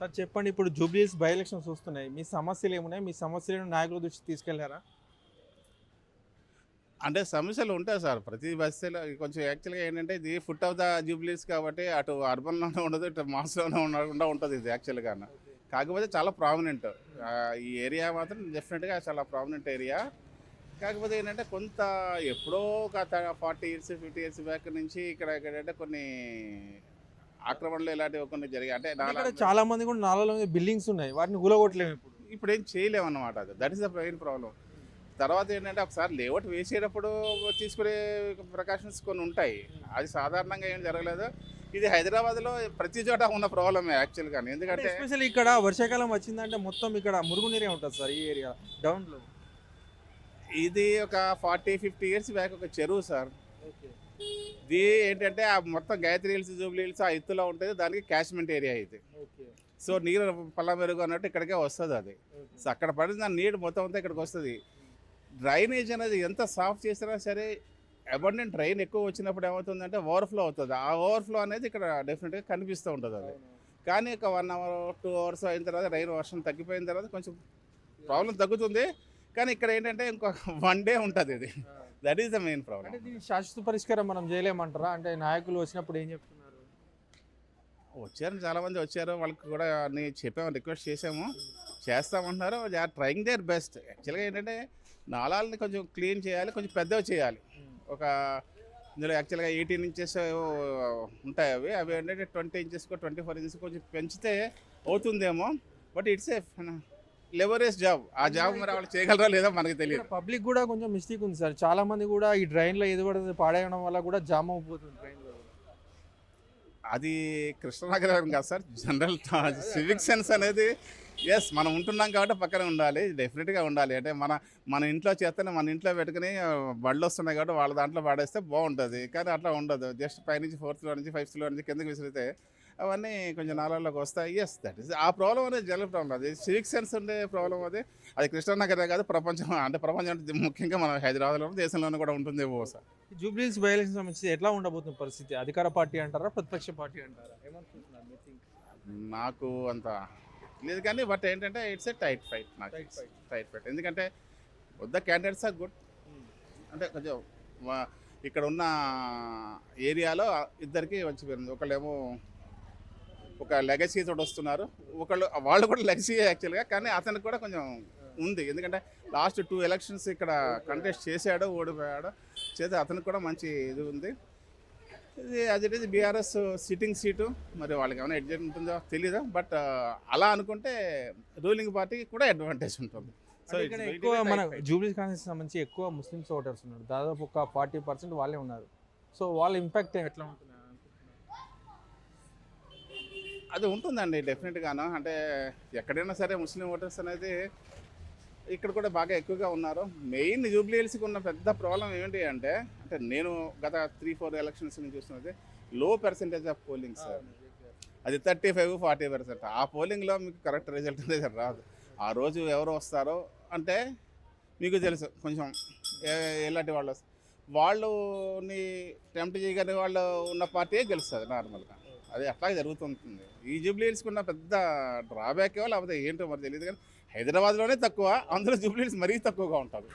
Sir చెప్పండి ఇప్పుడు జూబ్లీస్ by elections వస్తున్నాయి. మీ సమస్యలు ఏమున్నాయి? మీ సమస్యలను నాయకుల దృష్టికి తీసుకెళ్ళారా? అంటే సమస్యలు ఉంటాయి సార్. ప్రతి బస్సులో కొంచెం యాక్చువల్గా ఏంటంటే ఇది ఫుట్ ఆఫ్ ద జూబ్లీస్ కాబట్టి అటు అర్బన్లోనే ఉండదు ఇటు మాస్లోనే ఉండకుండా ఉంటుంది ఇది యాక్చువల్గా కాకపోతే చాలా ప్రామినెంట్ ఈ ఏరియా మాత్రం డెఫినెట్గా చాలా ప్రామినెంట్ ఏరియా కాకపోతే ఏంటంటే కొంత ఎప్పుడో ఒక forty years fifty years back నుంచి ఇక్కడ ఏంటంటే కొన్ని ఆక్రమణలు ఇలాంటివి కొన్ని జరిగాయి. అంటే ఇక్కడ చాలా మంది కూడా నాలుగు బిల్డింగ్స్ ఉన్నాయి. వాటిని కూలగొట్టలేము ఇప్పుడు. ఇప్పుడు ఏం చేయలేము అన్నమాట అది. That is the main problem తర్వాత ఏంటంటే ఒకసారి లేఅవుట్ వేసేటప్పుడు తీసుకునే ప్రికాషన్స్ కొన్ని ఉంటాయి. అది సాధారణంగా ఏం జరగలేదు. ఇది హైదరాబాద్లో ప్రతి చోట ఉన్న ప్రాబ్లమే యాక్చువల్గా ఎందుకంటే ఎస్పెషల్ ఇక్కడ వర్షాకాలం వచ్చిందంటే మొత్తం ఇక్కడ మురుగునీరే ఉంటుంది సార్ ఈ ఏరియా డౌన్లో ఇది ఒక ఫార్టీ ఫిఫ్టీ ఇయర్స్ బ్యాక్ ఒక చెరువు సార్. ఇది ఏంటంటే ఆ మొత్తం గాయత్రి హిల్స్ జూబ్లీ హిల్స్ ఆ ఎత్తులో ఉంటుంది. దానికి క్యాచ్మెంట్ ఏరియా ఇది. సో నీరు పల్ల మెరుగు అన్నట్టు ఇక్కడికే వస్తుంది అది. సో అక్కడ పడిన దాని నీరు మొత్తం అంతా ఇక్కడికి వస్తుంది. డ్రైనేజ్ అనేది ఎంత సాఫ్ చేసినా సరే అబండెంట్ రైన్ ఎక్కువ వచ్చినప్పుడు ఏమవుతుందంటే ఓవర్ఫ్లో అవుతుంది. ఆ ఓవర్ఫ్లో అనేది ఇక్కడ డెఫినెట్గా కనిపిస్తూ ఉంటుంది అది. కానీ ఒక వన్ అవర్ టూ అవర్స్ అయిన తర్వాత రైన్ వర్షం తగ్గిపోయిన తర్వాత కొంచెం ప్రాబ్లం తగ్గుతుంది. కానీ ఇక్కడ ఏంటంటే ఇంకో వన్ డే ఉంటుంది ఇది. That is the main problem అంటే దీని శాశ్వత పరిష్కారం మనం చేయలేమంటారా? అంటే నాయకులు వచ్చినప్పుడు ఏం చెప్తున్నారు? వచ్చారు చాలా మంది వచ్చారు. వాళ్ళకి కూడా అన్ని చెప్పాము రిక్వెస్ట్ చేసాము చేస్తామంటున్నారు. They are trying their best యాక్చువల్గా ఏంటంటే నాళాలని కొంచెం క్లీన్ చేయాలి కొంచెం పెద్దవి చేయాలి. ఒక ఇందులో యాక్చువల్గా ఎయిటీన్ ఇంచెస్ ఉంటాయి అవి. అవి ఏంటంటే twenty inches twenty four inches కొంచెం పెంచితే అవుతుందేమో. But it's a leverage job. ఆ జాబ్ మరి వాళ్ళు చేయగలరా లేదో మనకి తెలియదు. పబ్లిక్ కూడా కొంచెం మిస్టేక్ ఉంది సార్. చాలా మంది కూడా ఈ డ్రైన్లో ఏది పడుతుంది పాడేయడం వల్ల కూడా జామ్ అయిపోతుంది డ్రైన్లో. అది కృష్ణనగరం కాదు సార్. జనరల్ సివిక్ సెన్స్ అనేది ఎస్ మనం ఉంటున్నాం కాబట్టి పక్కనే ఉండాలి. డెఫినెట్గా ఉండాలి. అంటే మన మన ఇంట్లో చేస్తేనే మన ఇంట్లో పెట్టుకుని బళ్ళు వస్తున్నాయి కాబట్టి వాళ్ళ దాంట్లో పాడేస్తే బాగుంటుంది. కానీ అట్లా ఉండదు. జస్ట్ పైనుంచి ఫోర్త్ ఫ్లోర్ నుంచి ఫైవ్ ఫ్లోర్ నుంచి కిందకి విసిరితే అవన్నీ కొంచెం నాళాల్లోకి వస్తాయి. Yes that is a problem అనేది జనరల్ ప్రాబ్లం అది. సివిక్ సెన్స్ ఉండే ప్రాబ్లం అది. అది కృష్ణనగరే కాదు ప్రపంచం. అంటే ప్రపంచం అంటే ముఖ్యంగా మన హైదరాబాద్లో దేశంలోనే కూడా ఉంటుందేమో సార్. జూబ్లీస్ బై ఎలక్షన్ సంబంధించి ఎట్లా ఉండబోతుంది పరిస్థితి? అధికార పార్టీ అంటారా ప్రతిపక్ష పార్టీ అంటారా? ఏమనుకుంటున్నారు? నాకు అంత లేదు కానీ బట్ ఏంటంటే ఇట్స్ ఏ టైట్ ఫైట్ నాకు. టైట్ ఫైట్ ఎందుకంటే వద్ద క్యాండిడేట్స్ ఆర్ గుడ్ అంటే కొంచెం ఇక్కడ ఉన్న ఏరియాలో ఇద్దరికి మంచి ఒకళ్ళేమో ఒక లెగసీ తోటి వస్తున్నారు. ఒకళ్ళు వాళ్ళు కూడా లెగసీ యాక్చువల్గా కానీ అతనికి కూడా కొంచెం ఉంది. ఎందుకంటే లాస్ట్ టూ ఎలక్షన్స్ ఇక్కడ కంటెస్ట్ చేశాడు ఓడిపోయాడు. చేస్తే అతనికి కూడా మంచి ఇది ఉంది. ఇది అది it is BRS sitting seat మరి వాళ్ళకి ఏమైనా అడ్జస్ట్ ఉంటుందో తెలీదు? బట్ అలా అనుకుంటే రూలింగ్ పార్టీకి కూడా అడ్వాంటేజ్ ఉంటుంది. అంటే ఇక్కడ ఎక్కువ మన జూబ్లీస్ కాన్స్టిట్యూన్సీ సంబంధించి ఎక్కువ ముస్లిమ్స్ ఓటర్స్ ఉన్నారు. దాదాపు ఒక ఫార్టీ పర్సెంట్ వాళ్ళే ఉన్నారు. సో వాళ్ళ ఇంపాక్ట్ ఎట్లా ఉంటుంది అది ఉంటుందండి డెఫినెట్గాను. అంటే ఎక్కడైనా సరే ముస్లిం ఓటర్స్ అనేది ఇక్కడ కూడా బాగా ఎక్కువగా ఉన్నారు. మెయిన్ జూబ్లీ హిల్స్కి ఉన్న పెద్ద ప్రాబ్లం ఏంటి అంటే అంటే నేను గత త్రీ ఫోర్ ఎలక్షన్స్ నుంచి చూస్తున్నది లో పర్సెంటేజ్ ఆఫ్ పోలింగ్ సార్. అది థర్టీ ఫైవ్ ఫార్టీ పర్సెంట్ ఆ పోలింగ్లో మీకు కరెక్ట్ రిజల్ట్ అనేది రాదు. ఆ రోజు ఎవరు వస్తారో అంటే మీకు తెలుసు కొంచెం ఎలాంటి వాళ్ళు వస్తారు. వాళ్ళని టెంప్ట్ చేయగలిగే వాళ్ళు ఉన్న పార్టీయే గెలుస్తుంది నార్మల్గా అది అట్లాగే జరుగుతుంటుంది. ఈ జూబ్లీహిల్స్ ఉన్న పెద్ద డ్రాబ్యాక్ లేకపోతే ఏంటో మరి తెలియదు కానీ హైదరాబాద్లోనే తక్కువ అందులో జూబ్లీహిల్స్ మరీ తక్కువగా ఉంటుంది